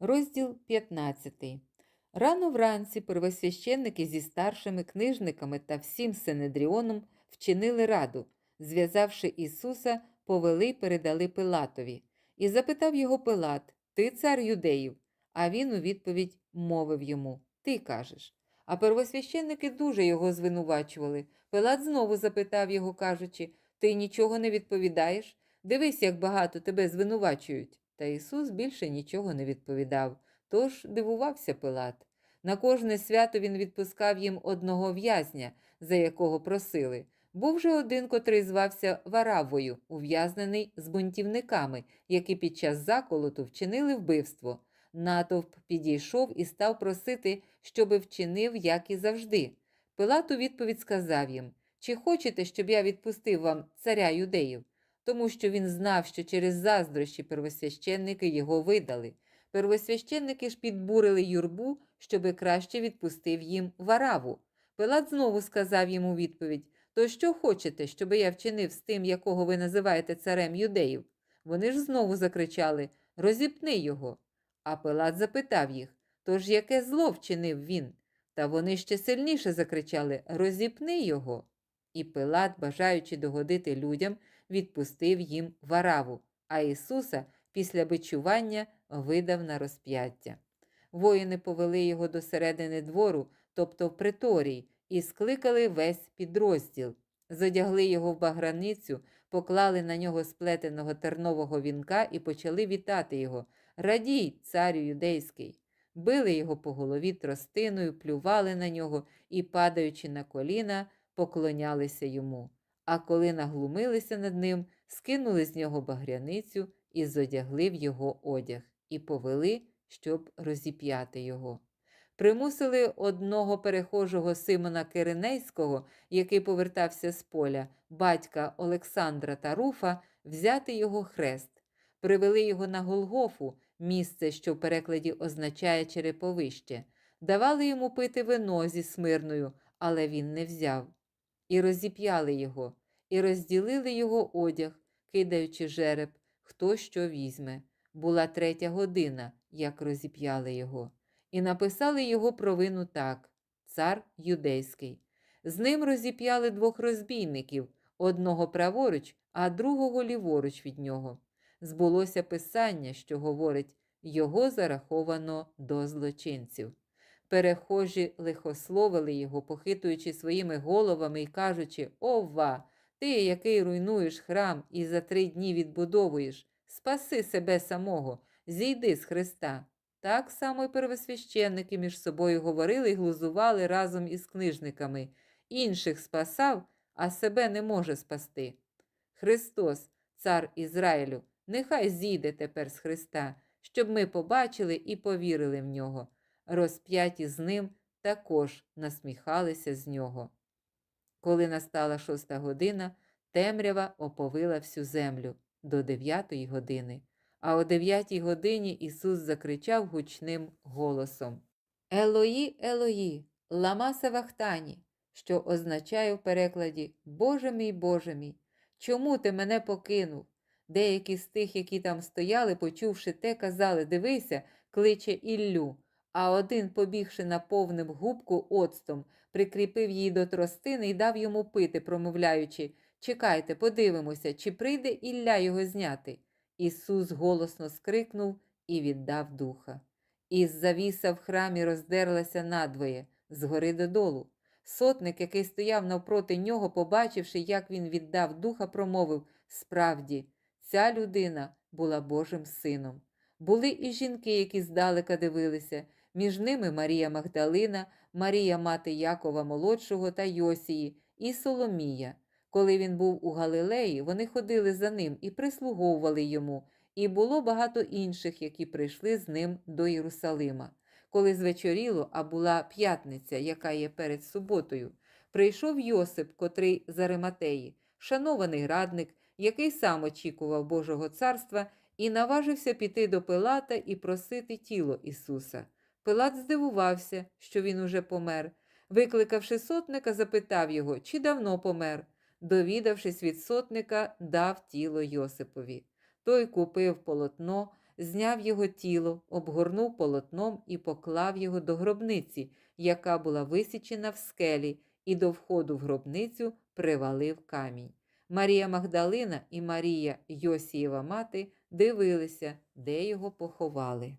Розділ 15. Рано вранці первосвященники зі старшими книжниками та всім Синедріоном вчинили раду, зв'язавши Ісуса, повели й передали Пилатові. І запитав його Пилат: Ти цар юдеїв? А він у відповідь мовив йому: Ти кажеш. А первосвященники дуже його звинувачували. Пилат знову запитав його, кажучи: Ти нічого не відповідаєш? Дивись, як багато тебе звинувачують. Та Ісус більше нічого не відповідав. Тож дивувався Пилат. На кожне свято він відпускав їм одного в'язня, за якого просили. Був же один, котрий звався Варавою, ув'язнений з бунтівниками, які під час заколоту вчинили вбивство. Натовп підійшов і став просити, щоби вчинив, як і завжди. Пилат у відповідь сказав їм: Чи хочете, щоб я відпустив вам царя юдеїв? Тому що він знав, що через заздрощі первосвященники його видали. Первосвященники ж підбурили юрбу, щоби краще відпустив їм вараву. Пилат знову сказав йому відповідь: То що хочете, щоби я вчинив з тим, якого ви називаєте царем юдеїв? Вони ж знову закричали Розіпни його. А Пилат запитав їх Тож яке зло вчинив він? Та вони ще сильніше закричали Розіпни його. І Пилат, бажаючи догодити людям, відпустив їм вараву, а Ісуса після бичування видав на розп'яття. Воїни повели його до середини двору, тобто в приторій, і скликали весь підрозділ. Зодягли його в баграницю, поклали на нього сплетеного тернового вінка і почали вітати його. Радій, царю юдейський! Били його по голові тростиною, плювали на нього і, падаючи на коліна, поклонялися йому. А коли наглумилися над ним, скинули з нього багряницю і зодягли в його одяг, і повели, щоб розіп'яти його. Примусили одного перехожого Симона Киринейського, який повертався з поля, батька Олександра та Руфа, взяти його хрест. Привели його на Голгофу, місце, що в перекладі означає череповище, давали йому пити вино зі смирною, але він не взяв. І розіп'яли його, і розділили його одяг, кидаючи жереб, хто що візьме. Була третя година, як розіп'яли його, і написали його провину так: цар юдейський. З ним розіп'яли двох розбійників, одного праворуч, а другого ліворуч від нього. Збулося писання, що говорить його зараховано до злочинців. Перехожі лихословили його, похитуючи своїми головами і кажучи: Ова, ти, який руйнуєш храм і за три дні відбудовуєш, спаси себе самого, зійди з Христа. Так само й первосвященники між собою говорили і глузували разом із книжниками. Інших спасав, а себе не може спасти. Христос, цар Ізраїлю, нехай зійде тепер з Христа, щоб ми побачили і повірили в нього. Розп'яті з ним також насміхалися з нього. Коли настала шоста година, темрява оповила всю землю до дев'ятої години, а о дев'ятій годині Ісус закричав гучним голосом Елої, Елої, лама савахтані, що означає в перекладі Боже мій, Боже мій, чому ти мене покинув? Деякі з тих, які там стояли, почувши те, казали Дивися, кличе Іллю. А один, побігши, наповнив губку оцтом, прикріпив її до тростини і дав йому пити, промовляючи Чекайте, подивимося, чи прийде Ілля його зняти. Ісус голосно скрикнув і віддав духа. Із завіса в храмі роздерлася надвоє, згори додолу. Сотник, який стояв навпроти нього, побачивши, як він віддав духа, промовив Справді, ця людина була Божим сином. Були і жінки, які здалека дивилися, між ними Марія Магдалина, Марія мати Якова Молодшого та Йосії, і Соломія. Коли він був у Галилеї, вони ходили за ним і прислуговували йому, і було багато інших, які прийшли з ним до Єрусалима. Коли звечоріло, а була п'ятниця, яка є перед суботою, прийшов Йосип, котрий з Ариматеї, шанований радник, який сам очікував Божого царства, і наважився піти до Пилата і просити тіло Ісуса. Пилат здивувався, що він уже помер. Викликавши сотника, запитав його, чи давно помер. Довідавшись від сотника, дав тіло Йосипові. Той купив полотно, зняв його тіло, обгорнув полотном і поклав його до гробниці, яка була висічена в скелі, і до входу в гробницю привалив камінь. Марія Магдалина і Марія Йосієва мати дивилися, де його поховали.